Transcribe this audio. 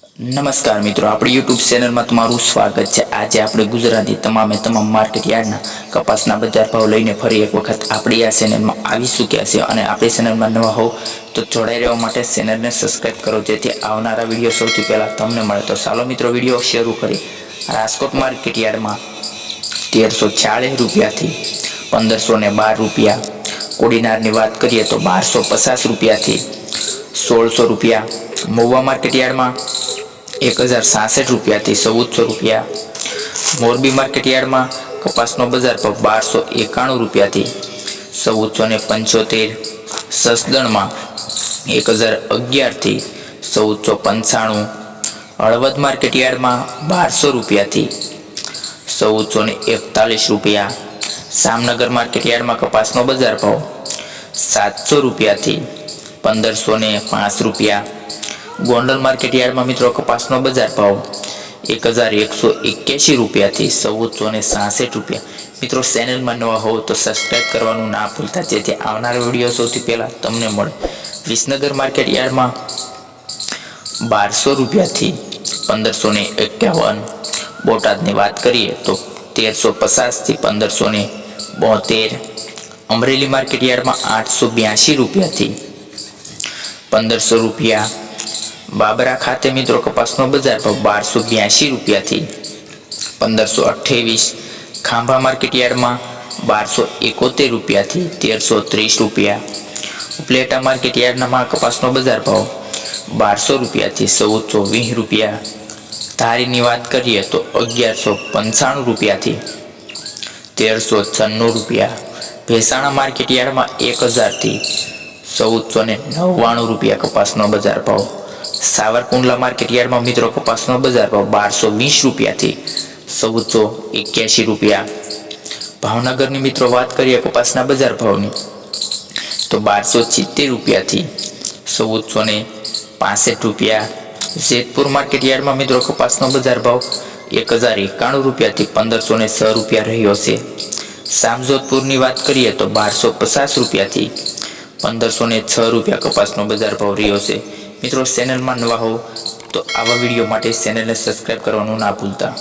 નમસ્કાર મિત્રો, આપણી યુટ્યુબ ચેનલમાં તમારું સ્વાગત છે. આજે આપણે ગુજરાતી તમામે તમામ માર્કેટ યાર્ડના કપાસના બજાર ભાવ લઈને ફરી એક વખત આપણી આ ચેનલમાં આવી ચૂક્યા છે અને આપણી ચેનલમાં નવા હોવ તો જોડાઈ રહેવા માટે ચેનલને સબસ્ક્રાઈબ કરો, જેથી આવનારા વીડિયો સૌથી પહેલાં તમને મળે. તો ચાલો મિત્રો વીડિયો શરૂ કરી રાજકોટ માર્કેટ યાર્ડમાં તેરસો ચાળીસ રૂપિયાથી પંદરસો ને બાર રૂપિયા. કોડીનારની વાત કરીએ તો બારસો પચાસ રૂપિયાથી સોળસો રૂપિયા. મહુવા માર્કેટ યાર્ડમાં એક હજાર સાસઠ રૂપિયાથી ચૌદસો રૂપિયા. મોરબી માર્કેટયાર્ડમાં કપાસનો બજાર ભાવ બારસો એકાણું રૂપિયાથી ચૌદસો ને પંચોતેર. સસદણમાં એક હજાર અગિયારથી ચૌદસો પંચાણું. હળવદ માર્કેટ યાર્ડમાં બારસો રૂપિયાથી ચૌદસો ને એકતાલીસ રૂપિયા. શામનગર માર્કેટ યાર્ડમાં કપાસનો બજાર ભાવ સાતસો રૂપિયાથી પંદરસો ને પાંચ રૂપિયા. ગોંડલ માર્કેટ યાર્ડમાં મિત્રો કપાસનો બજાર ભાવ એક હજાર એકસો એક્યાસી રૂપિયાથી ચૌદસો ને સાસઠ રૂપિયા. મિત્રો ચેનલમાં નવા હોવ તો સબસ્ક્રાઈબ કરવાનું ના ભૂલતા, જેથી આવનાર વીડિયો સૌથી પહેલાં તમને મળે. વિસનગર માર્કેટ યાર્ડમાં બારસો રૂપિયાથી પંદરસો ને એકાવન. બોટાદની વાત કરીએ તો તેરસો પચાસથી પંદરસો ને બોતેર. અમરેલી માર્કેટ યાર્ડમાં આઠસો બ્યાસી રૂપિયાથી પંદરસો રૂપિયા. બાબરા ખાતે મિત્રો કપાસનો બજાર ભાવ બારસો બ્યાસી રૂપિયાથી પંદરસો અઠ્ઠાવીસ. ખાંભા માર્કેટ યાર્ડમાં બારસો એકોતેર રૂપિયાથી તેરસો ત્રીસ રૂપિયા. ઉપલેટા માર્કેટ યાર્ડનામાં કપાસનો બજાર ભાવ બારસો રૂપિયાથી ચૌદસો વીસ રૂપિયા. ધારીની વાત કરીએ તો અગિયારસો પંચાણું રૂપિયાથી તેરસો છન્નું રૂપિયા. ભેસાણા માર્કેટ યાર્ડમાં એક હજારથી ચૌદસો ને નવ્વાણું રૂપિયા કપાસનો બજાર ભાવ સાવરકુંડલા માર્કેટ યાર્ડમાં મિત્રો કપાસનો બજાર ભાવ બારસો વીસ રૂપિયાથી ચૌદસો એક્યાસી રૂપિયા. ભાવનગરની મિત્રો વાત કરીએ કપાસના બજાર ભાવની, તો બારસો સિત્તેર રૂપિયાથી ચૌદસો ને પાસઠ રૂપિયા. જેતપુર માર્કેટ યાર્ડમાં મિત્રો કપાસનો બજાર ભાવ એક હજાર એકાણું રૂપિયાથી પંદરસો ને છ રૂપિયા રહ્યો છે. સામજોધપુરની વાત કરીએ તો બારસો પચાસ રૂપિયાથી પંદરસો ને છ રૂપિયા કપાસનો બજાર ભાવ રહ્યો છે. મિત્રો ચેનલમાં નવા હો તો આવા વીડિયો માટે ચેનલને સબસ્ક્રાઈબ કરવાનું ના ભૂલતા.